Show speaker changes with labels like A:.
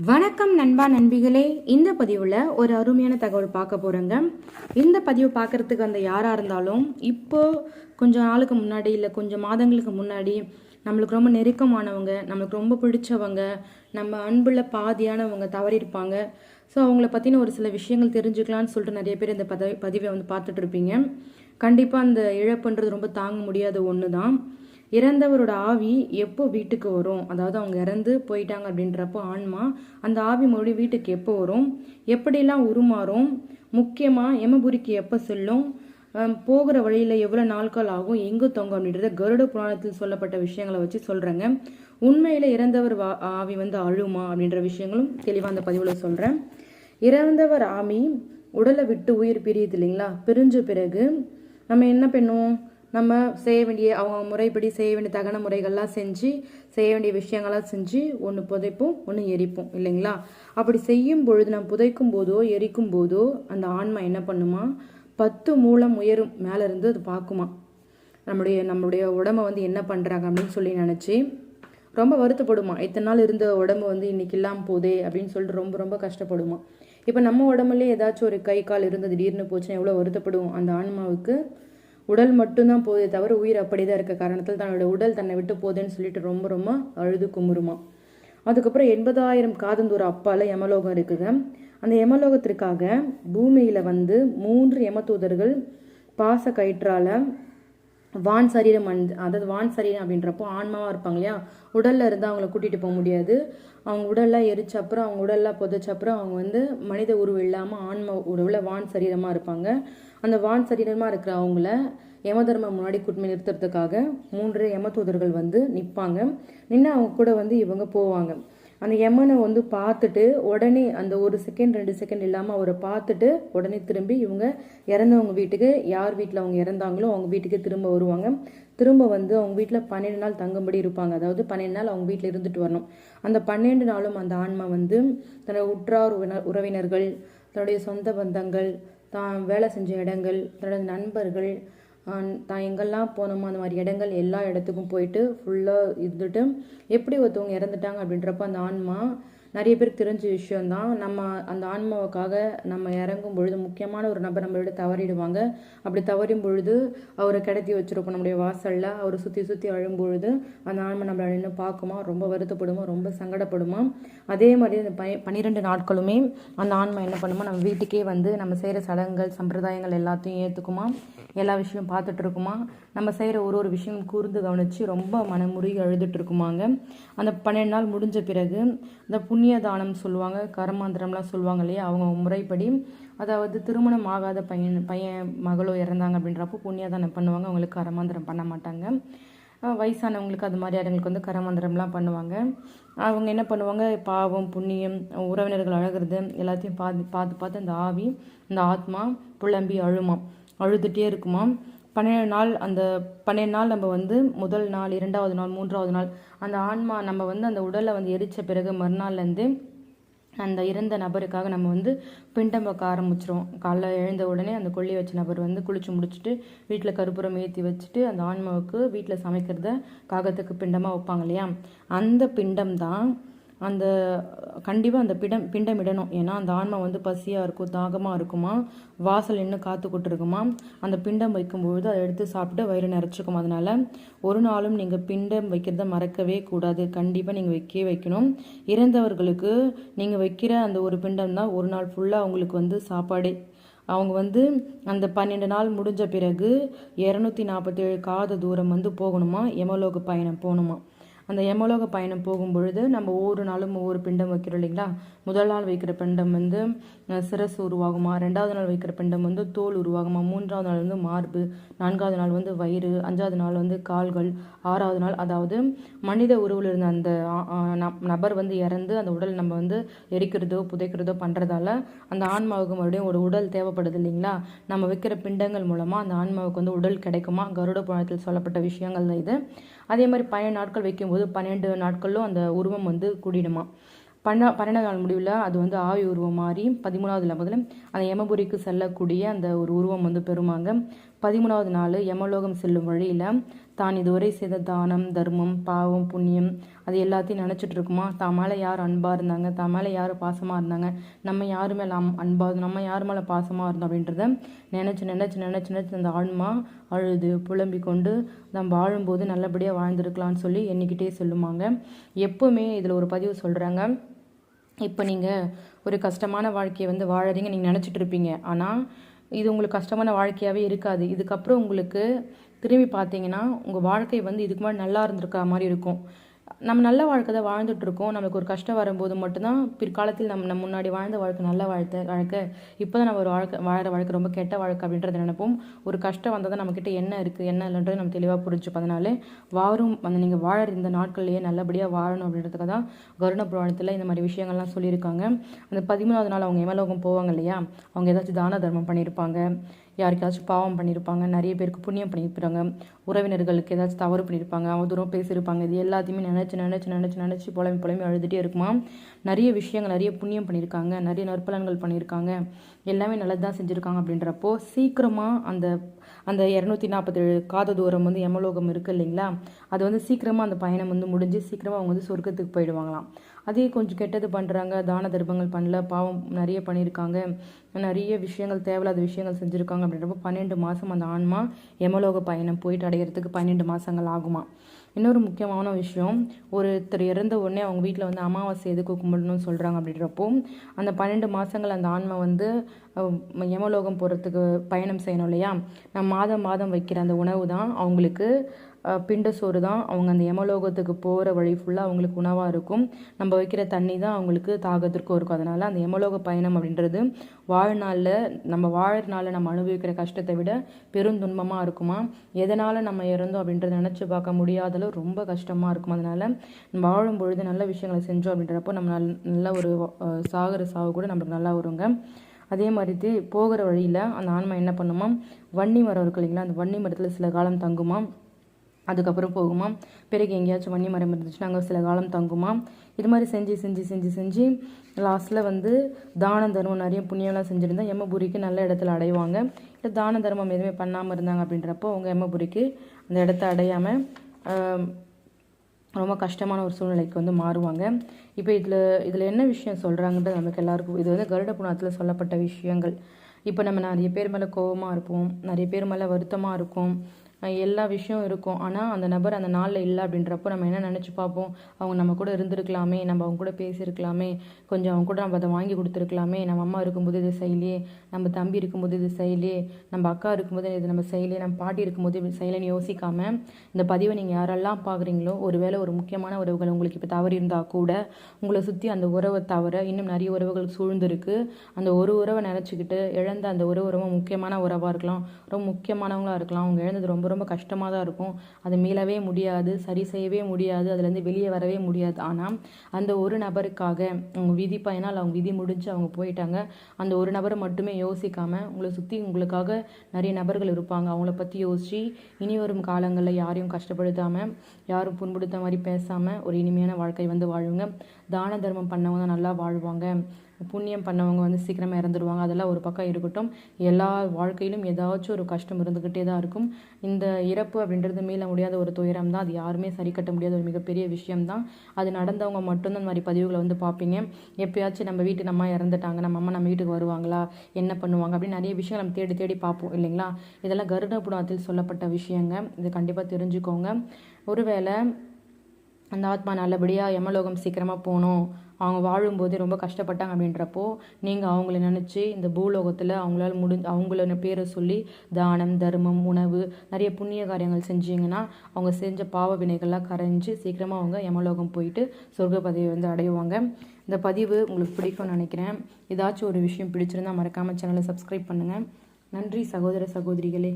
A: வணக்கம் நண்பா நண்பிகளே. இந்த பதிவில் ஒரு அருமையான தகவல் பார்க்க போகிறேங்க இந்த பதிவு பார்க்குறதுக்கு அந்த யாராக இருந்தாலும் இப்போ கொஞ்சம் நாளுக்கு முன்னாடி இல்லை கொஞ்சம் மாதங்களுக்கு முன்னாடி நம்மளுக்கு ரொம்ப நெருக்கமானவங்க நம்மளுக்கு ரொம்ப பிடிச்சவங்க நம்ம அன்புள்ள பாதியானவங்க தவறியிருப்பாங்க ஸோ அவங்கள பற்றின ஒரு சில விஷயங்கள் தெரிஞ்சுக்கலான்னு சொல்லிட்டு நிறைய பேர் இந்த பதவி பதிவை வந்து பார்த்துட்ருப்பீங்க கண்டிப்பாக அந்த இழப்புன்றது ரொம்ப தாங்க முடியாத ஒன்று தான் இறந்தவரோட ஆவி எப்போ வீட்டுக்கு வரும்? அதாவது அவங்க இறந்து போயிட்டாங்க அப்படின்றப்போ ஆன்மா அந்த ஆவி மறுபடியும் வீட்டுக்கு எப்போ வரும்? எப்படிலாம் உருமாறும்? முக்கியமாக எமபுரிக்கு எப்போ செல்லும்? போகிற வழியில் எவ்வளோ நாட்கள் ஆகும்? எங்கு தொங்கும் அப்படின்றத கருட புராணத்தில் சொல்லப்பட்ட விஷயங்களை வச்சு சொல்கிறேங்க உண்மையில் இறந்தவர் வா ஆவி வந்து அழுமா அப்படின்ற விஷயங்களும் தெளிவாக அந்த பதிவில் சொல்கிறேன் இறந்தவர் ஆமி உடலை விட்டு உயிர் பிரியுது இல்லைங்களா? பிரிஞ்ச பிறகு நம்ம என்ன பண்ணுவோம்? நம்ம செய்ய வேண்டிய அவங்க முறைப்படி செய்ய வேண்டிய தகன முறைகள்லாம் செஞ்சு செய்ய வேண்டிய விஷயங்கள்லாம் செஞ்சு ஒன்று புதைப்போம் ஒன்று எரிப்போம் இல்லைங்களா? அப்படி செய்யும் பொழுது நம்ம புதைக்கும் போதோ எரிக்கும் போதோ அந்த ஆன்மா என்ன பண்ணுமா? பத்து மூலம் உயரும் மேலேருந்து அது பார்க்குமா? நம்முடைய நம்மளுடைய உடம்ப வந்து என்ன பண்ணுறாங்க அப்படின்னு சொல்லி நினச்சி ரொம்ப வருத்தப்படுமா? இத்தனை நாள் இருந்த உடம்பு வந்து இன்னைக்கு இல்லாமல் போதே அப்படின்னு சொல்லிட்டு ரொம்ப ரொம்ப கஷ்டப்படுமா? இப்போ நம்ம உடம்புலேயே ஏதாச்சும் ஒரு கை கால் இருந்து திடீர்னு போச்சுன்னா எவ்வளோ வருத்தப்படுவோம்? அந்த ஆன்மாவுக்கு உடல் மட்டும்தான் போதே தவிர உயிர் அப்படிதான் இருக்க காரணத்தில் தன்னோட உடல் தன்னை விட்டு போதேன்னு சொல்லிட்டு ரொம்ப ரொம்ப அழுது குமுறுமா. அதுக்கப்புறம் எண்பதாயிரம் காதந்தூர அப்பால யமலோகம் இருக்குது அந்த யமலோகத்திற்காக பூமியில வந்து மூன்று யமதூதர்கள் பாச கயிற்றால வான் சரீரம் அணிந்து அதாவது வான் சரீரம் அப்படின்றப்போ ஆன்மாவாக இருப்பாங்க இல்லையா உடலில் இருந்து அவங்கள கூட்டிகிட்டு போக முடியாது. அவங்க உடல்லாம் எரிச்ச அப்புறம் அவங்க உடல்லாம் புதைச்ச அப்புறம் அவங்க வந்து மனித உருவம் இல்லாமல் ஆன்மா உருவில் வான் சரீரமாக இருப்பாங்க. அந்த வான் சரீரமாக இருக்கிற அவங்கள யமதர்ம முன்னாடி கூட்டி நிறுத்துறதுக்காக மூன்று யமதூதர்கள் வந்து நிற்பாங்க நின்று அவங்க கூட வந்து இவங்க போவாங்க. அந்த யமனை வந்து பார்த்துட்டு உடனே அந்த ஒரு செகண்ட் ரெண்டு செகண்ட் இல்லாமல் அவரை பார்த்துட்டு உடனே திரும்பி இவங்க இறந்தவங்க வீட்டுக்கு யார் வீட்டில் அவங்க இறந்தாங்களோ அவங்க வீட்டுக்கு திரும்ப வருவாங்க. திரும்ப வந்து அவங்க வீட்டில் பன்னெண்டு நாள் தங்கும்படி இருப்பாங்க. அதாவது பன்னெண்டு நாள் அவங்க வீட்டில் இருந்துட்டு வரணும். அந்த பன்னெண்டு நாளும் அந்த ஆன்மா வந்து தன்னோட உற்றார் உறவினர்கள் தன்னுடைய சொந்த பந்தங்கள் தான் வேலை செஞ்ச இடங்கள் தன்னுடைய நண்பர்கள் தான் எங்கெல்லாம் போனோமோ அந்த மாதிரி இடங்கள் எல்லா இடத்துக்கும் போயிட்டு ஃபுல்லாக இருந்துட்டு எப்படி ஒருத்தவங்க இறந்துட்டாங்க அப்படின்றப்ப அந்த ஆன்மா நிறைய பேருக்கு தெரிஞ்ச விஷயம்தான். நம்ம அந்த ஆன்மாவுக்காக நம்ம இறங்கும் பொழுது முக்கியமான ஒரு நபர் நம்மளோட தவறிடுவாங்க. அப்படி தவறும் பொழுது அவரை கிடத்தி வச்சுருப்போம் நம்முடைய வாசலில் அவரை சுற்றி சுற்றி அழும்பொழுது அந்த ஆன்மா நம்மளை நின்று பார்க்குமா? ரொம்ப வருத்தப்படுமா? ரொம்ப சங்கடப்படுமா? அதே மாதிரி அந்த பய பன்னிரெண்டு நாட்களுமே அந்த ஆன்மா என்ன பண்ணுமா? நம்ம வீட்டுக்கே வந்து நம்ம செய்கிற சடங்குகள் சம்பிரதாயங்கள் எல்லாத்தையும் ஏற்றுக்குமா எல்லா விஷயமும் பார்த்துட்டு இருக்குமா? நம்ம செய்கிற ஒரு ஒரு விஷயம் கூர்ந்து கவனித்து ரொம்ப மனமுருகி அழுதுட்டு இருக்குமாங்க. அந்த பன்னெண்டு நாள் முடிஞ்ச பிறகு அந்த இந்த புண்ணிய தானம் சொல்லுவாங்க கரமாந்திரம்லாம் சொல்லுவாங்க இல்லையா? அவங்க முறைப்படி. அதாவது திருமணம் ஆகாத பையன் பையன் மகளோ இறந்தாங்க அப்படின்றப்போ புண்ணியதானம் பண்ணுவாங்க. அவங்களுக்கு கரமாந்திரம் பண்ண மாட்டாங்க. வயசானவங்களுக்கு அது மாதிரி அவங்களுக்கு வந்து கரமந்திரம்லாம் பண்ணுவாங்க. அவங்க என்ன பண்ணுவாங்க? பாவம் புண்ணியம் உறவினர்கள் அழகிறது எல்லாத்தையும் பார்த்து பார்த்து பார்த்து அந்த ஆவி அந்த ஆத்மா புலம்பி அழுமா அழுதுகிட்டே இருக்குமா. பன்னெண்டு நாள் அந்த பன்னெண்டு நாள் நம்ம வந்து முதல் நாள் இரண்டாவது நாள் மூன்றாவது நாள் அந்த ஆன்மா நம்ம வந்து அந்த உடலை வந்து எரிச்ச பிறகு மறுநாள்லேருந்து அந்த இறந்த நபருக்காக நம்ம வந்து பிண்டம் வைக்க ஆரம்பிச்சிரும் காலைல எழுந்த உடனே அந்த கொல்லி வச்ச நபர் வந்து குளிச்சு முடிச்சுட்டு வீட்டில் கருப்புரம் ஏற்றி வச்சுட்டு அந்த ஆன்மாவுக்கு வீட்டில் சமைக்கிறத காகத்துக்கு பிண்டமாக வைப்பாங்க இல்லையா? அந்த பிண்டம் தான் அந்த கண்டிப்பாக அந்த பிடம் பிண்டம் இடணும் ஏன்னா அந்த ஆன்மா வந்து பசியாக இருக்கும் தாகமாக இருக்குமா? வாசல் இன்னும் காத்து இருக்குமா அந்த பிண்டம் வைக்கும்பொழுது அதை எடுத்து சாப்பிட்டு வயிறு நிறச்சிக்கும் அதனால ஒரு நாளும் நீங்கள் பிண்டம் வைக்கிறத மறக்கவே கூடாது. கண்டிப்பாக நீங்கள் வைக்கவே வைக்கணும். இறந்தவர்களுக்கு நீங்கள் வைக்கிற அந்த ஒரு பிண்டம் தான் ஒரு நாள் ஃபுல்லாக அவங்களுக்கு வந்து சாப்பாடே. அவங்க வந்து அந்த பன்னெண்டு நாள் முடிஞ்ச பிறகு இரநூத்தி நாற்பத்தேழு காத தூரம் வந்து போகணுமா? எமலோக பயணம் போகணுமா? அந்த யமலோக பயணம் போகும் பொழுது நம்ம ஒவ்வொரு நாளும் ஒவ்வொரு பிண்டம் வைக்கிறோம் இல்லைங்களா? முதல் நாள் வைக்கிற பிண்டம் வந்து அஹ், சிரசு உருவாகுமா? ரெண்டாவது நாள் வைக்கிற பிண்டம் வந்து தோல் உருவாகுமா? மூன்றாவது நாள் வந்து மார்பு நான்காவது நாள் வந்து வயிறு அஞ்சாவது நாள் வந்து கால்கள் ஆறாவது நாள் அதாவது மனித உருவில் இருந்த அந்த நபர் வந்து இறந்து அந்த உடல் நம்ம வந்து எரிக்கிறதோ புதைக்கிறதோ பண்ணுறதால அந்த ஆன்மாவுக்கு மறுபடியும் ஒரு உடல் தேவைப்படுது இல்லைங்களா? நம்ம வைக்கிற பிண்டங்கள் மூலமாக அந்த ஆன்மாவுக்கு வந்து உடல் கிடைக்குமா? கருட புராணத்தில் சொல்லப்பட்ட விஷயங்கள் தான் இது. அதே மாதிரி பழைய நாட்கள் வைக்கும்போது பன்னெண்டு நாட்களும் அந்த உருவம் வந்து கூடிடுமா? பன்ன பன்னெண்டாவது நாள் முடிவில் அது வந்து ஆவி உருவம் மாறி பதிமூணாவது முதல்ல அந்த யமபுரிக்கு செல்லக்கூடிய அந்த ஒரு உருவம் வந்து பெறுமாங்க. பதிமூணாவது நாள் யமலோகம் செல்லும் வழியில் தான் இதுவரை செய்த தானம் தர்மம் பாவம் புண்ணியம் அது எல்லாத்தையும் நினச்சிட்டு இருக்குமா? தான் மேலே யார் அன்பாக இருந்தாங்க? தான் மேலே யார் பாசமாக இருந்தாங்க? நம்ம யார் மேலே அம் அன்பாக நம்ம யார் மேலே பாசமாக இருந்தோம் அப்படின்றத நினச்சி நினச்சி நினச்சி நினச்சி அந்த ஆன்மா அழுது புலம்பிக் கொண்டு நம்ம வாழும்போது நல்லபடியாக வாழ்ந்துருக்கலாம்னு சொல்லி எண்ணிக்கிட்டே சொல்லுவாங்க எப்போவுமே இதில் ஒரு பதிவு சொல்கிறாங்க இப்போ நீங்கள் ஒரு கஷ்டமான வாழ்க்கையை வந்து வாழறீங்க நீங்கள் நினச்சிட்டு இருப்பீங்க. ஆனால் இது உங்களுக்கு கஷ்டமான வாழ்க்கையாகவே இருக்காது. இதுக்கப்புறம் உங்களுக்கு திரும்பி பார்த்தீங்கன்னா உங்கள் வாழ்க்கை வந்து இதுக்கு முன்னாடி நல்லா இருந்திருக்கிற மாதிரி இருக்கும். நம்ம நல்ல வாழ்க்கை தான் வாழ்ந்துட்டு இருக்கோம் நமக்கு ஒரு கஷ்டம் வரும்போது மட்டும்தான் பிற்காலத்தில் நம்ம நம்ம முன்னாடி வாழ்ந்த வாழ்க்கை நல்ல வாழ்க்கை வாழ்க்கை. இப்போ தான் நம்ம ஒரு வாழ்க்கை வாழற வாழ்க்கை ரொம்ப கெட்ட வாழ்க்கை அப்படின்றத நினைப்போம். ஒரு கஷ்டம் வந்தால் தான் நம்மக்கிட்ட என்ன இருக்குது என்ன இல்லைன்றது நம்ம தெளிவாக புரிஞ்சுப்போம். அதனால வாரும் அந்த நீங்கள் வாழற இந்த நாட்கள்லேயே நல்லபடியாக வாழணும் அப்படின்றதுக்காக தான் கருண புராணத்தில் இந்த மாதிரி விஷயங்கள்லாம் சொல்லியிருக்காங்க. அந்த பதிமூணாவது நாள் அவங்க எமலோகம் போவாங்க இல்லையா? அவங்க ஏதாச்சும் தான தர்மம் பண்ணியிருப்பாங்க. யாருக்காச்சும் பாவம் பண்ணியிருப்பாங்க நிறைய பேருக்கு புண்ணியம் பண்ணியிருப்பாங்க உறவினர்களுக்கு ஏதாச்சும் தவறு பண்ணியிருப்பாங்க அவதூறம் பேசியிருப்பாங்க இது எல்லாத்தையுமே நினச்சி நினச்சி நினச்சி நினச்சி புலம்பி புலம்பி அழுதுகிட்டே இருக்குமா? நிறைய விஷயங்கள் நிறைய புண்ணியம் பண்ணியிருக்காங்க நிறைய நற்பலன்கள் பண்ணியிருக்காங்க எல்லாமே நல்லது தான் செஞ்சுருக்காங்க அப்படின்றப்போ சீக்கிரமாக அந்த அந்த இரநூத்தி நாற்பத்தேழு காத தூரம் வந்து யமலோகம் இருக்குது இல்லைங்களா? அது வந்து சீக்கிரமாக அந்த பயணம் வந்து முடிஞ்சு சீக்கிரமாக அவங்க வந்து சொர்க்கத்துக்கு போயிடுவாங்களாம். அதே கொஞ்சம் கெட்டது பண்ணுறாங்க தான தர்மங்கள் பண்ணல பாவம் நிறைய பண்ணியிருக்காங்க நிறைய விஷயங்கள் தேவையில்லாத விஷயங்கள் செஞ்சுருக்காங்க அப்படின்றப்போ பன்னெண்டு மாதம் அந்த ஆன்மா யமலோக பயணம் போயிட்டு அடையிறதுக்கு பன்னெண்டு மாதங்கள் ஆகுமா. இன்னொரு முக்கியமான விஷயம் ஒருத்தர் இறந்த உடனே அவங்க வீட்டில் வந்து அமாவாசை எதுக்கு கும்பிடணும்னு சொல்கிறாங்க அப்படின்றப்போ அந்த பன்னெண்டு மாதங்கள் அந்த ஆன்மா வந்து யமலோகம் போகிறதுக்கு பயணம் செய்யணும் இல்லையா? நான் மாதம் மாதம் வைக்கிற அந்த உணவு தான் அவங்களுக்கு பிண்ட சோறு தான். அவங்க அந்த யமலோகத்துக்கு போகிற வழி ஃபுல்லாக அவங்களுக்கு உணவாக இருக்கும். நம்ம வைக்கிற தண்ணி தான் அவங்களுக்கு தாகத்திற்கும் இருக்கும். அதனால் அந்த யமலோக பயணம் அப்படின்றது வாழ்நாளில் நம்ம வாழ்நாளில் நம்ம அனுபவிக்கிற கஷ்டத்தை விட பெரும் துன்பமாக இருக்குமா? எதனால் நம்ம இறந்தோம் அப்படின்றத நினச்சி பார்க்க முடியாதளவு ரொம்ப கஷ்டமாக இருக்கும். அதனால் வாழும் பொழுது நல்ல விஷயங்களை செஞ்சோம் அப்படின்றப்போ நம்ம நல் நல்ல ஒரு சாகர சாவு கூட நம்மளுக்கு நல்லா வருங்க. அதே மாதிரி போகிற வழியில் அந்த ஆன்மா என்ன பண்ணுமா? வன்னி மரம் இருக்கு இல்லைங்களா? அந்த வன்னி மரத்தில் சில காலம் தங்குமா? அதுக்கப்புறம் போகுமா? பிறகு எங்கேயாச்சும் வன்னி மரம் இருந்துச்சுன்னா அங்கே சில காலம் தங்குமா? இது மாதிரி செஞ்சு செஞ்சு செஞ்சு செஞ்சு லாஸ்ட்டில் வந்து தான தர்மம் நிறைய புண்ணியம்லாம் செஞ்சுருந்தா எம்மபுரிக்கு நல்ல இடத்துல அடைவாங்க. இல்லை தான தர்மம் எதுவுமே பண்ணாமல் இருந்தாங்க அப்படின்றப்போ அவங்க எம்மபுரிக்கு அந்த இடத்த அடையாமல் ரொம்ப கஷ்டமான ஒரு சூழ்நிலைக்கு வந்து மாறுவாங்க. இப்போ இதில் இதில் என்ன விஷயம் சொல்கிறாங்கன்றது நமக்கு எல்லாருக்கும் இது வந்து கருட புணத்தில் சொல்லப்பட்ட விஷயங்கள். இப்போ நம்ம நிறைய பேர் மேலே கோபமாக இருப்போம் நிறைய பேர் மேலே வருத்தமாக இருக்கும் எல்லா விஷயம் இருக்கும். ஆனால் அந்த நபர் அந்த நாளில் இல்லை அப்படின்றப்போ நம்ம என்ன நினச்சி பார்ப்போம்? அவங்க நம்ம கூட இருந்திருக்கலாமே நம்ம அவங்க கூட பேசியிருக்கலாமே கொஞ்சம் அவங்க கூட நம்ம அதை வாங்கி கொடுத்துருக்கலாமே. நம்ம அம்மா இருக்கும்போது இது செய்யலையே நம்ம தம்பி இருக்கும்போது இது செய்யலையே நம்ம அக்கா இருக்கும்போது இது நம்ம செய்யலையே நம்ம பாட்டி இருக்கும்போது இது செய்யலைன்னு யோசிக்காமல் இந்த பதிவை நீங்கள் யாரெல்லாம் பார்க்குறீங்களோ ஒருவேளை ஒரு முக்கியமான உறவுகள் உங்களுக்கு இப்போ தவறி இருந்தால் கூட உங்களை சுற்றி அந்த உறவை தவிர இன்னும் நிறைய உறவுகள் சூழ்ந்திருக்கு. அந்த ஒரு உறவை நினச்சிக்கிட்டு இழந்த அந்த உறவு முக்கியமான உறவாக இருக்கலாம் ரொம்ப முக்கியமானவங்களாக இருக்கலாம் அவங்க இழந்தது ரொம்ப ரொம்ப கஷ்டமாக தான் இருக்கும். அது மீளவே முடியாது சரி செய்யவே முடியாது அதுலேருந்து வெளியே வரவே முடியாது. ஆனால் அந்த ஒரு நபருக்காக அவங்க விதி பயனால் அவங்க விதி முடிஞ்சு அவங்க போயிட்டாங்க. அந்த ஒரு நபரை மட்டுமே யோசிக்காமல் உங்களை சுற்றி உங்களுக்காக நிறைய நபர்கள் இருப்பாங்க. அவங்கள பற்றி யோசித்து இனி வரும் காலங்களில் யாரையும் கஷ்டப்படுத்தாமல் யாரும் புண்படுத்த மாதிரி பேசாமல் ஒரு இனிமையான வாழ்க்கை வந்து வாழுங்க. தான தர்மம் பண்ணவங்க தான் நல்லா வாழ்வாங்க. புண்ணியம் பண்ணவங்க வந்து சீக்கிரமாக இறந்துடுவாங்க அதெல்லாம் ஒரு பக்கம் இருக்கட்டும். எல்லா வாழ்க்கையிலும் ஏதாச்சும் ஒரு கஷ்டம் இருந்துக்கிட்டே தான் இருக்கும். இந்த இறப்பு அப்படின்றது மீள முடியாத ஒரு துயரம் தான். அது யாருமே சரி கட்ட முடியாத ஒரு மிகப்பெரிய விஷயம் தான். அது நடந்தவங்க மட்டும்தான் இந்த மாதிரி பதிவுகளை வந்து பார்ப்பீங்க. எப்பயாச்சும் நம்ம வீட்டு நம்ம இறந்துட்டாங்க. நம்ம அம்மா நம்ம வீட்டுக்கு வருவாங்களா? என்ன பண்ணுவாங்க? அப்படின்னு நிறைய விஷயங்கள் நம்ம தேடி தேடி பார்ப்போம் இல்லைங்களா? இதெல்லாம் கருட புராணத்தில் சொல்லப்பட்ட விஷயங்க. இது கண்டிப்பாக தெரிஞ்சுக்கோங்க. ஒருவேளை அந்த ஆத்மா நல்லபடியாக யமலோகம் சீக்கிரமாக போகணும். அவங்க வாழும்போது ரொம்ப கஷ்டப்பட்டாங்க அப்படின்றப்போ நீங்கள் அவங்கள நினச்சி இந்த பூலோகத்தில் அவங்களால முடிஞ்ச அவங்கள பேரை சொல்லி தானம் தர்மம் உணவு நிறைய புண்ணிய காரியங்கள் செஞ்சீங்கன்னா அவங்க செஞ்ச பாவ வினைகள்லாம் கரைஞ்சி சீக்கிரமாக அவங்க யமலோகம் போயிட்டு சொர்க்க பதவி வந்து அடைவாங்க. இந்த பதிவு உங்களுக்கு பிடிக்கும்னு நினைக்கிறேன். ஏதாச்சும் ஒரு விஷயம் பிடிச்சிருந்தா மறக்காமல் சேனலை சப்ஸ்கிரைப் பண்ணுங்கள் நன்றி சகோதர சகோதரிகளே.